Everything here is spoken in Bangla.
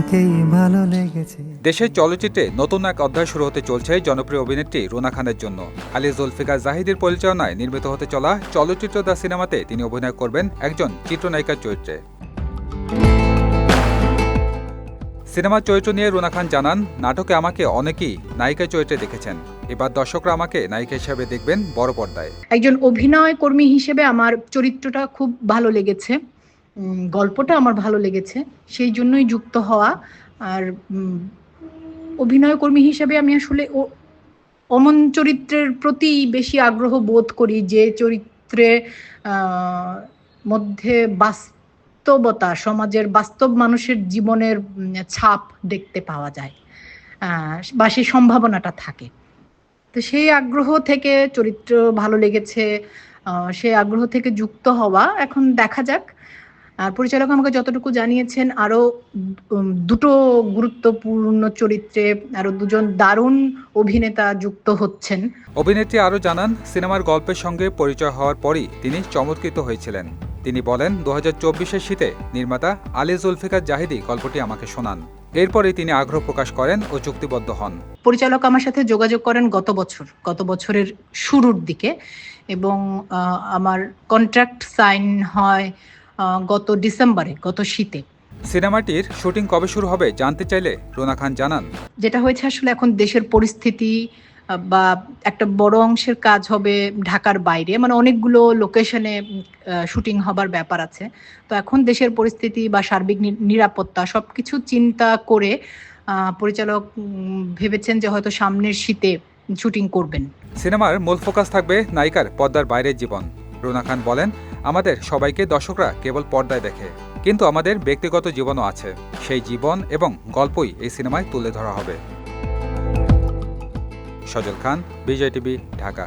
তোমাকেই ভালো লেগেছে। দেশের চলচ্চিত্রে নতুন এক অধ্যায় শুরু হতে চলছে জনপ্রিয় অভিনেত্রী রুনা খানের জন্য। আলী জুলফিকার জাহিদের পরিচালনায় নির্মিত হতে চলা চলচ্চিত্র দ্য সিনেমাতে তিনি অভিনয় করবেন একজন চিত্রনায়িকার চরিত্রে। সিনেমার চরিত্র নিয়ে রুনা খান জানান নাটকে আমাকে অনেকেই নায়িকা চরিত্রে দেখেছেন। এবার দর্শকরা আমাকে নায়িকা হিসেবে দেখবেন বড় পর্দায়। একজন অভিনয় কর্মী হিসেবে আমার চরিত্রটা খুব ভালো লেগেছে। গল্পটা আমার ভালো লেগেছে। সেই জন্যই যুক্ত হওয়া। আর অভিনয় কর্মী হিসেবে আমি আসলে অমন চরিত্রের প্রতি বেশি আগ্রহ বোধ করি যে চরিত্রে মধ্যে বাস্তবতা, সমাজের বাস্তব মানুষের জীবনের ছাপ দেখতে পাওয়া যায় বা সেই সম্ভাবনাটা থাকে। তো সেই আগ্রহ থেকে চরিত্র ভালো লেগেছে সেই আগ্রহ থেকে যুক্ত হওয়া। এখন দেখা যাক আর পরিচালক আমাকে যতটুকু জানিয়েছেন আরও দুটো গুরুত্বপূর্ণ চরিত্রে আরও দুজন দারুণ অভিনেতা যুক্ত হচ্ছেন। অভিনেত্রী আরও জানান সিনেমার গল্পের সঙ্গে পরিচয় হওয়ার পরই তিনি চমৎকৃত হয়েছিলেন। তিনি বলেন দু হাজার শীতে নির্মাতা আলী জুলফিকার জাহিদি গল্পটি আমাকে শোনান। এরপরে তিনি আগ্রহ প্রকাশ করেন ও চুক্তিবদ্ধ হন। পরিচালক আমার সাথে যোগাযোগ করেন গত বছর গত বছরের শুরুর দিকে এবং আমার কন্ট্রাক্ট সাইন হয় গত ডিসেম্বরে গত শীতে। সিনেমাটির শুটিং কবে শুরু হবে জানতে চাইলে রুনা খান জানান। যেটা হয়েছে আসলে এখন দেশের পরিস্থিতি বা একটা বড় অংশের কাজ হবে ঢাকার বাইরে। মানে অনেকগুলো লোকেশনে শুটিং হবার ব্যাপার আছে। তো এখন দেশের পরিস্থিতি বা সার্বিক নিরাপত্তা সব কিছু চিন্তা করে পরিচালক ভেবেছেন যে হয়তো সামনের শীতে শুটিং করবেন। সিনেমার মূল ফোকাস থাকবে নায়িকার পর্দার বাইরের জীবন। রুনা খান বলেন আমাদের সবাইকে দর্শকরা কেবল পর্দায় দেখে, কিন্তু আমাদের ব্যক্তিগত জীবনও আছে। সেই জীবন এবং গল্পই এই সিনেমায় তুলে ধরা হবে। সজল খান, বিজয় টিভি, ঢাকা।